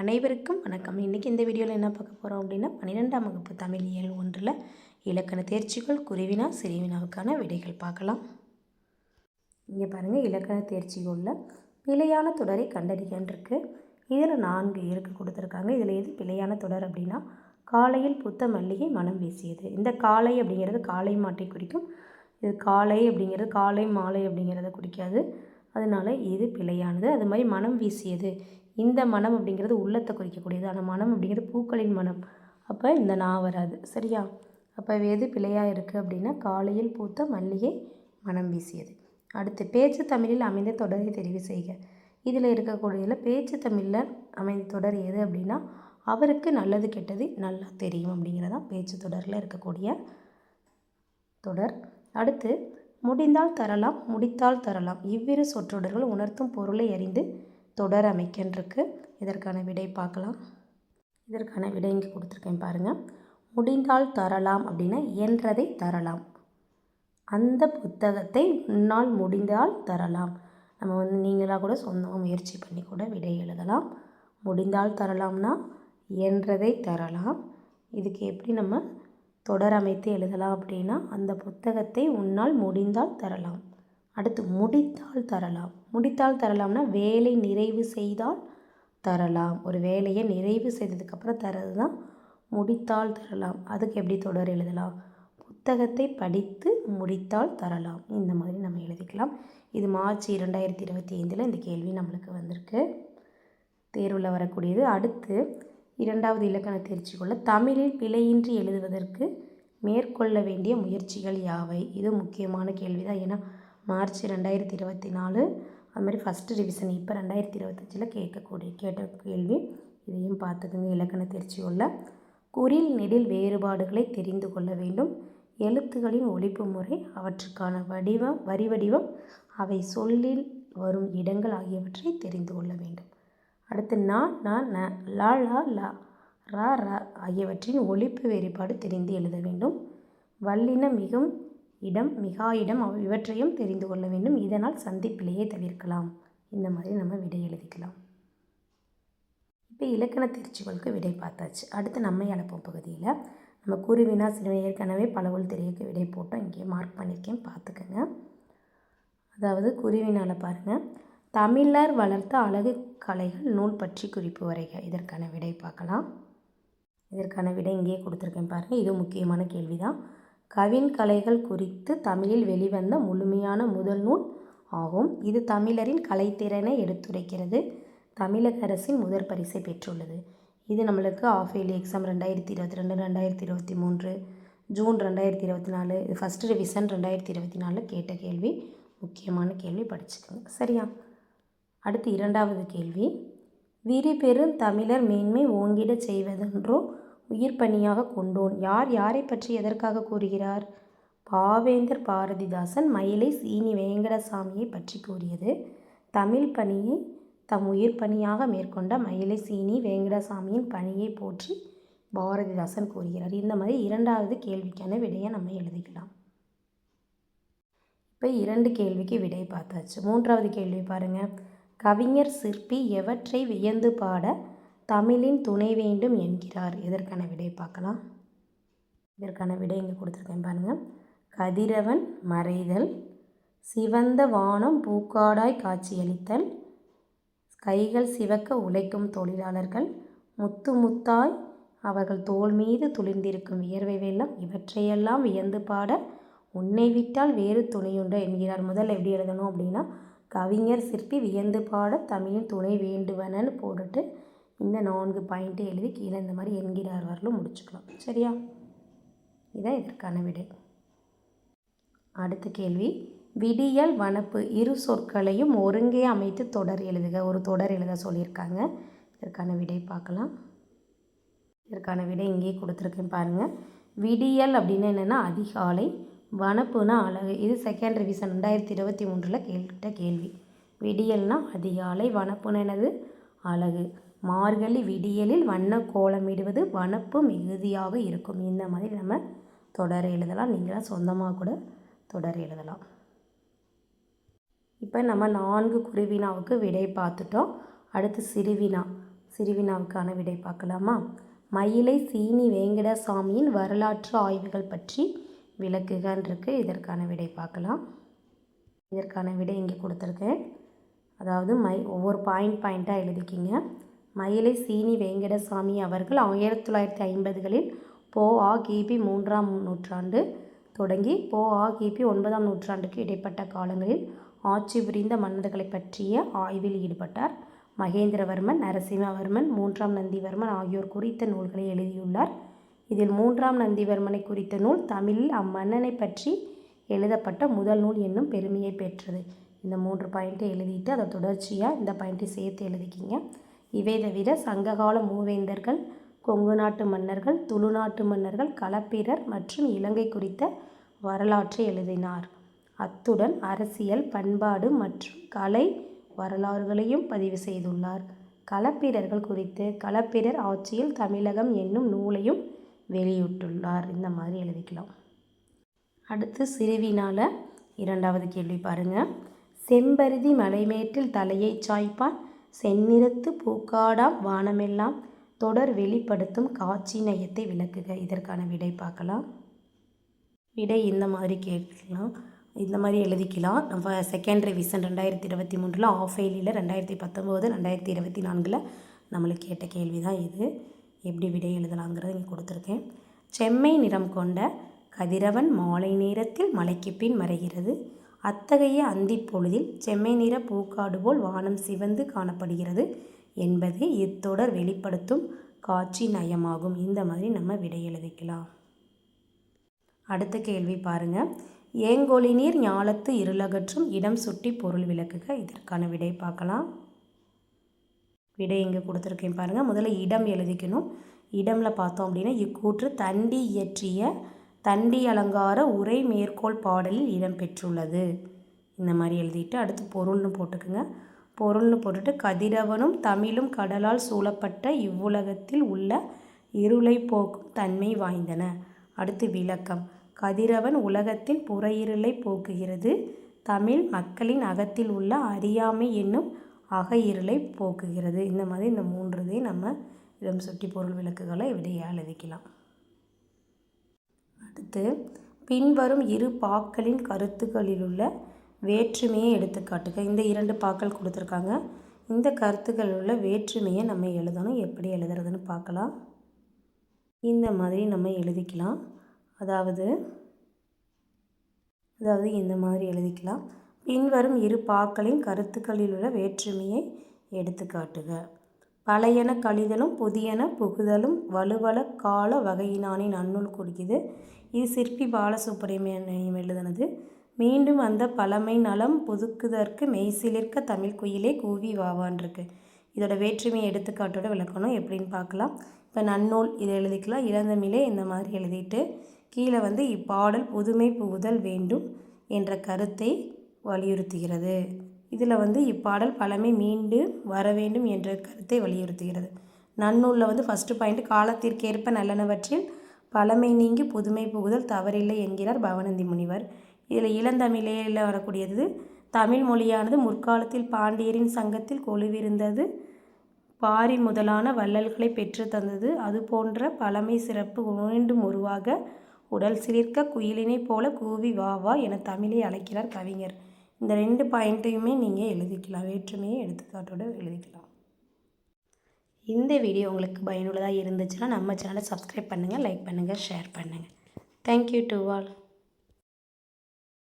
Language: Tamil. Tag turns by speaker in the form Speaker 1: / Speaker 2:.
Speaker 1: அனைவருக்கும் வணக்கம். இன்றைக்கி இந்த வீடியோவில் என்ன பார்க்க போகிறோம் அப்படின்னா பன்னிரெண்டாம் வகுப்பு தமிழ் இயல் ஒன்றில் இலக்கண தேர்ச்சிகள் குருவினா சிறுவினாவுக்கான விடைகள் பார்க்கலாம். இங்கே பாருங்கள் இலக்கண தேர்ச்சிகளில் பிழையான தொடரை கண்டறிகின்றிருக்கு. இதில் நான்கு இருக்கு கொடுத்துருக்காங்க. இதில் எது பிழையான தொடர் அப்படின்னா காலையில் புத்த மல்லிகை மனம் வீசியது. இந்த காலை அப்படிங்கிறது காலை மாட்டை குறிக்கும். இது காலை அப்படிங்கிறது காலை மாலை அப்படிங்கிறத குறிக்காது. அதனால் இது பிழையானது. அது மாதிரி மனம் வீசியது. இந்த மனம் அப்படிங்கிறது உள்ளத்தை குறிக்கக்கூடியது. ஆனால் மனம் அப்படிங்கிறது பூக்களின் மனம். அப்போ இந்த நா வராது. சரியா? அப்போ எது பிழையாக இருக்குது அப்படின்னா காலையில் பூத்த மல்லிகை மனம் வீசியது. அடுத்து பேச்சு தமிழில் அமைந்த தொடரை தெரிவு செய்க. இதில் இருக்கக்கூடியதில் பேச்சு தமிழில் அமைந்த தொடர் எது அப்படின்னா அவருக்கு நல்லது கெட்டது நல்லா தெரியும் அப்படிங்கிறதான் பேச்சு தொடரில் இருக்கக்கூடிய தொடர். அடுத்து முடிந்தால் தரலாம் முடித்தால் தரலாம். இவ்விரு சொற்றொடர்கள் உணர்த்தும் பொருளை அறிந்து தொடர் அமைக்கன்றிருக்கு. இதற்கான விடை பார்க்கலாம். இதற்கான விடை இங்கே கொடுத்துருக்கேன் பாருங்கள் முடிந்தால் தரலாம் அப்படின்னா என்றதை தரலாம். அந்த புத்தகத்தை உன்னால் முடிந்தால் தரலாம். நம்ம வந்து நீங்களாக கூட சொந்தமாக முயற்சி பண்ணி கூட விடை எழுதலாம். முடிந்தால் தரலாம்னா இயன்றதை தரலாம். இதுக்கு எப்படி நம்ம தொடர் அமைத்து எழுதலாம் அப்படின்னா அந்த புத்தகத்தை உன்னால் முடிந்தால் தரலாம். அடுத்து முடித்தால் தரலாம். முடித்தால் தரலாம்னா வேலை நிறைவு செய்தால் தரலாம். ஒரு வேலையை நிறைவு செய்ததுக்கப்புறம் தரது தான் முடித்தால் தரலாம். அதுக்கு எப்படி தொடர் எழுதலாம்? புத்தகத்தை படித்து முடித்தால் தரலாம். இந்த மாதிரி நம்ம எழுதிக்கலாம். இது மார்ச் இரண்டாயிரத்தி இருபத்தி ஐந்தில் இந்த கேள்வி நம்மளுக்கு வந்திருக்கு. தேர்வில் வரக்கூடியது. அடுத்து இரண்டாவது இலக்கண தேர்ச்சிக்குள்ள தமிழில் பிழையின்றி எழுதுவதற்கு மேற்கொள்ள வேண்டிய முயற்சிகள் யாவை? இது முக்கியமான கேள்வி தான் ஏன்னா மார்ச் ரெண்டாயிரத்தி இருபத்தி நாலு அது மாதிரி ஃபஸ்ட்டு ரிவிஷன் இப்போ ரெண்டாயிரத்தி இருபத்தஞ்சில் கேட்கக்கூடிய கேட்ட கேள்வி இதையும் பார்த்துக்குங்க இலக்கண தேர்ச்சி உள்ள குறில் நெடில் வேறுபாடுகளை தெரிந்து கொள்ள வேண்டும். எழுத்துகளின் ஒழிப்பு முறை அவற்றுக்கான வடிவம் வரி வடிவம் அவை சொல்லில் வரும் இடங்கள் ஆகியவற்றை தெரிந்து கொள்ள வேண்டும். அடுத்து நா ந ந லா லா லா ரா ரா ஆகியவற்றின் ஒழிப்பு வேறுபாடு தெரிந்து எழுத வேண்டும். வல்லின மிகவும் இடம் மிகா இடம் இவற்றையும் தெரிந்து கொள்ள வேண்டும். இதனால் சந்திப்பிலேயே தவிர்க்கலாம். இந்த மாதிரி நம்ம விடை எழுதிக்கலாம். இப்போ இலக்கண தெரிச்சுகளுக்கு விடை பார்த்தாச்சு. அடுத்து நம்மை அழைப்போம் பகுதியில். நம்ம குருவினா சிறுவை ஏற்கனவே பலவுள் தெரியக்க விடை போட்டோம். இங்கே மார்க் பண்ணியிருக்கேன் பார்த்துக்கோங்க. அதாவது குருவினால் பாருங்கள் தமிழர் வளர்த்த அழகு கலைகள் நூல் பற்றி குறிப்பு வரைக. இதற்கான விடை பார்க்கலாம். இதற்கான விடை இங்கேயே கொடுத்துருக்கேன் பாருங்கள் இது முக்கியமான கேள்வி தான் கவின் கலைகள் குறித்து தமிழில் வெளிவந்த முழுமையான முதல் நூல் ஆகும். இது தமிழரின் கலைத்திறனை எடுத்துரைக்கிறது. தமிழக அரசின் முதற் பரிசை பெற்றுள்ளது. இது நம்மளுக்கு ஆஃப் இயர்லி எக்ஸாம் ரெண்டாயிரத்தி இருபத்தி ரெண்டு ரெண்டாயிரத்தி இருபத்தி மூன்று ஜூன் ரெண்டாயிரத்தி இருபத்தி நாலு இது ஃபஸ்ட்டு ரிவிஷன் ரெண்டாயிரத்தி இருபத்தி நாலில் கேட்ட கேள்வி. முக்கியமான கேள்வி படிச்சுக்கோங்க. சரியா? அடுத்து இரண்டாவது கேள்வி. விரிபெரும் தமிழர் மேன்மை ஓங்கிடச் செய்வதென்றோ உயிர் பணியாக கொண்டோன். யார் யாரை பற்றி எதற்காக கூறுகிறார்? பாவேந்தர் பாரதிதாசன் மயிலை சீனி வேங்கடசாமியை பற்றி கூறியது. தமிழ் பணியை தம் உயிர் பணியாக மேற்கொண்ட மயிலை சீனி வேங்கடசாமியின் பணியை போற்றி பாரதிதாசன் கூறுகிறார். இந்த மாதிரி இரண்டாவது கேள்விக்கான விடையை நம்ம எழுதிக்கலாம். இப்போ இரண்டு கேள்விக்கு விடை பார்த்தாச்சு. மூன்றாவது கேள்வி பாருங்கள் கவிஞர் சிற்பி எவற்றை வியந்து பாட தமிழின் துணை வேண்டும் என்கிறார். இதற்கான விடை பார்க்கலாம். இதற்கான விடை இங்கே கொடுத்துருக்கேன் பாருங்கள் கதிரவன் மறைதல் சிவந்த வானம் பூக்காடாய் காட்சியளித்தல் கைகள் சிவக்க உழைக்கும் தொழிலாளர்கள் முத்து முத்தாய் அவர்கள் தோல் மீது துளிர்ந்திருக்கும் வியர்வை வெள்ளம் இவற்றையெல்லாம் வியந்து பாட உன்னை விட்டால் வேறு துணையுண்டு என்கிறார். முதல் எப்படி எழுதணும் அப்படின்னா கவிஞர் சிற்பி வியந்து பாட தமிழின் துணை வேண்டுவனன்னு போட்டுட்டு இந்த நான்கு பாயிண்ட்டு எழுதி கீழே இந்த மாதிரி என்கிறார் வரலும் முடிச்சுக்கலாம். சரியா? இதான் இதற்கான விடை. அடுத்த கேள்வி. விடியல் வனப்பு இரு சொற்களையும் ஒருங்கே அமைத்து தொடர் எழுதுக. ஒரு தொடர் எழுத சொல்லியிருக்காங்க. இதற்கான விடை பார்க்கலாம். இதற்கான விடை இங்கேயே கொடுத்துருக்கேன் பாருங்கள் விடியல் அப்படின்னு என்னென்னா அதிகாலை வனப்புனா அழகு. இது செகண்ட் ரிவிஷன் ரெண்டாயிரத்தி இருபத்தி மூன்றில் கேட்ட கேள்வி. விடியல்னால் அதிகாலை வனப்புன்னு என்னது? அழகு. மார்கழி விடியலில் வண்ண கோலமிடுவது வனப்பு மிகுதியாக இருக்கும். இந்த மாதிரி நம்ம தொடர் எழுதலாம். நீங்களாக சொந்தமாக கூட தொடர் எழுதலாம். இப்போ நம்ம நான்கு குருவினாவுக்கு விடை பார்த்துட்டோம். அடுத்து சிறுவினா. சிறுவினாவுக்கான விடை பார்க்கலாமா? மயிலை சீனி வேங்கடசாமியின் வரலாற்று ஆய்வுகள் பற்றி விளக்குகன்றிருக்கு இதற்கான விடை பார்க்கலாம். இதற்கான விடை இங்கே கொடுத்துருக்கேன். அதாவது மை ஒவ்வொரு பாயிண்ட் பாயிண்ட்டாக எழுதிக்கிங்க. மயிலை சீனி வேங்கடசாமி அவர்கள் ஆயிரத்தி தொள்ளாயிரத்தி ஐம்பதுகளில் போ ஆ கிபி மூன்றாம் நூற்றாண்டு தொடங்கி போ ஆ கிபி ஒன்பதாம் நூற்றாண்டுக்கு இடைப்பட்ட காலங்களில் ஆட்சி புரிந்த மன்னர்களை பற்றிய ஆய்வில் ஈடுபட்டார். மகேந்திரவர்மன் நரசிம்மவர்மன் மூன்றாம் நந்திவர்மன் ஆகியோர் குறித்த நூல்களை எழுதியுள்ளார். இதில் மூன்றாம் நந்திவர்மனை குறித்த நூல் தமிழில் அம்மன்னனை பற்றி எழுதப்பட்ட முதல் நூல் என்னும் பெருமையை பெற்றது. இந்த மூன்று பாயிண்ட்டை எழுதிட்டு அதை தொடர்ச்சியாக இந்த பாயிண்ட்டை சேர்த்து எழுதிக்கிங்க. இவை தவிர சங்ககால மூவேந்தர்கள் கொங்கு நாட்டு மன்னர்கள் துளு நாட்டு மன்னர்கள் களப்பிரர் மற்றும் இலங்கை குறித்த வரலாற்றை எழுதினார். அத்துடன் அரசியல் பண்பாடு மற்றும் கலை வரலாறுகளையும் பதிவு செய்துள்ளார். களப்பிரர்கள் குறித்து களப்பிரர் ஆட்சியில் தமிழகம் என்னும் நூலையும் வெளியிட்டுள்ளார். இந்த மாதிரி எழுதிக்கலாம். அடுத்து சிறுவினால் இரண்டாவது கேள்வி பாருங்கள் செம்பருதி மலைமேட்டில் தலையை சாய்ப்பான் செந்நிறத்து பூக்காடாம் வானமெல்லாம் தொடர் வெளிப்படுத்தும் காட்சி நயத்தை விளக்குக. இதற்கான விடை பார்க்கலாம். விடை இந்த மாதிரி கேட்கலாம். இந்த மாதிரி எழுதிக்கலாம். நம்ம செகண்ட் ரிவிஷன் ரெண்டாயிரத்தி இருபத்தி மூன்றில் ஆஃப் ஃபெயிலில் ரெண்டாயிரத்தி பத்தொம்போது ரெண்டாயிரத்தி இருபத்தி நான்கில் நம்மளுக்கு கேட்ட கேள்வி தான் இது. எப்படி விடை எழுதலாங்கிறத இங்கே கொடுத்துருக்கேன். செம்மை நிறம் கொண்ட கதிரவன் மாலை நேரத்தில் மலைக்கு பின் மறைகிறது. அத்தகைய அந்தி பொழுதில் செம்மை நிற பூக்காடு போல் வானம் சிவந்து காணப்படுகிறது என்பதே இத்தொடர் வெளிப்படுத்தும் காட்சி நயமாகும். இந்த மாதிரி நம்ம விடை எழுதிக்கலாம். அடுத்த கேள்வி பாருங்க. ஏங்கொழி நீர் ஞாலத்து இருளகற்றும் இடம் சுட்டி பொருள் விளக்குக. இதற்கான விடை பார்க்கலாம். விடை இங்கே கொடுத்துருக்கேன் பாருங்கள் முதல்ல இடம் எழுதிக்கணும். இடம்ல பார்த்தோம் அப்படின்னா இக்கூற்று தண்டி இயற்றிய தண்டி அலங்கார உரை மேற்கோள் பாடலில் இடம்பெற்றுள்ளது இந்த மாதிரி எழுதிட்டு அடுத்து பொருள்னு போட்டுக்குங்க. பொருள்னு போட்டுட்டு கதிரவனும் தமிழும் கடலால் சூழப்பட்ட இவ்வுலகத்தில் உள்ள இருளை போக்கும் தன்மை வாய்ந்தன. அடுத்து விளக்கம். கதிரவன் உலகத்தின் புற இருளை போக்குகிறது. தமிழ் மக்களின் அகத்தில் உள்ள அறியாமை என்னும் அக இருளை போக்குகிறது. இந்த மாதிரி இந்த மூன்றுதே நம்ம இடம் சுட்டி பொருள் விளக்குகளை விடையாக எழுதிக்கலாம். அடுத்து பின்வரும் இரு பாக்களின் கருத்துக்களிலுள்ள வேற்றுமையை எடுத்துக்காட்டுக இந்த இரண்டு பாக்கள் கொடுத்துருக்காங்க. இந்த கருத்துக்களில் உள்ள வேற்றுமையை நம்ம எழுதணும். எப்படி எழுதுறதுன்னு பார்க்கலாம். இந்த மாதிரி நம்ம எழுதிக்கலாம். அதாவது அதாவது இந்த மாதிரி எழுதிக்கலாம். பின்வரும் இரு பாக்களின் கருத்துக்களில் உள்ள வேற்றுமையை எடுத்துக்காட்டுக பழையன கழிதலும் புதியன புகுதலும் வலுவல கால வகையினானே நன்னூல் கொடுக்குது இது சிற்பி பாலசுப்பிரமணியம் எழுதினது. மீண்டும் அந்த பழமை நலம் புதுக்குதற்கு மெய்சிலிர்க்க தமிழ் குயிலே கூவி வாவான் இருக்கு இதோட வேற்றுமையை எடுத்துக்காட்டோட விளக்கணும். எப்படின்னு பார்க்கலாம். இப்போ நன்னூல் இதை எழுதிக்கலாம். இளந்தமிழே இந்த மாதிரி எழுதிட்டு கீழே வந்து இப்பாடல் புதுமை புகுதல் வேண்டும் என்ற கருத்தை வலியுறுத்துகிறது. இதில் வந்து இப்பாடல் பழமை மீண்டு வர வேண்டும் என்ற கருத்தை வலியுறுத்துகிறது. நன்னூலில் வந்து ஃபஸ்ட்டு பாயிண்ட் காலத்திற்கேற்ப நல்லனவற்றில் பழமை நீங்கி புதுமை புகுதல் தவறில்லை என்கிறார் பவனந்தி முனிவர். இதில் இளந்தமிழில் வரக்கூடியது தமிழ் மொழியானது முற்காலத்தில் பாண்டியரின் சங்கத்தில் கொலுவிருந்தது பாரி முதலான வள்ளல்களை பெற்று தந்தது அது போன்ற பழமை சிறப்பு மீண்டும் உருவாக உடல் சிலிர்க்க குயிலினை போல கூவி வா வா என தமிழை அழைக்கிறார் கவிஞர். இந்த ரெண்டு பாயிண்ட்டையுமே நீங்கள் எழுதிக்கலாம். வேற்றுமையை எடுத்துக்காட்டோடு எழுதிக்கலாம். இந்த வீடியோ உங்களுக்கு பயனுள்ளதாக இருந்துச்சுன்னா நம்ம சேனலை சப்ஸ்கிரைப் பண்ணுங்கள் லைக் பண்ணுங்கள் ஷேர் பண்ணுங்கள் தேங்க்யூ டு ஆல்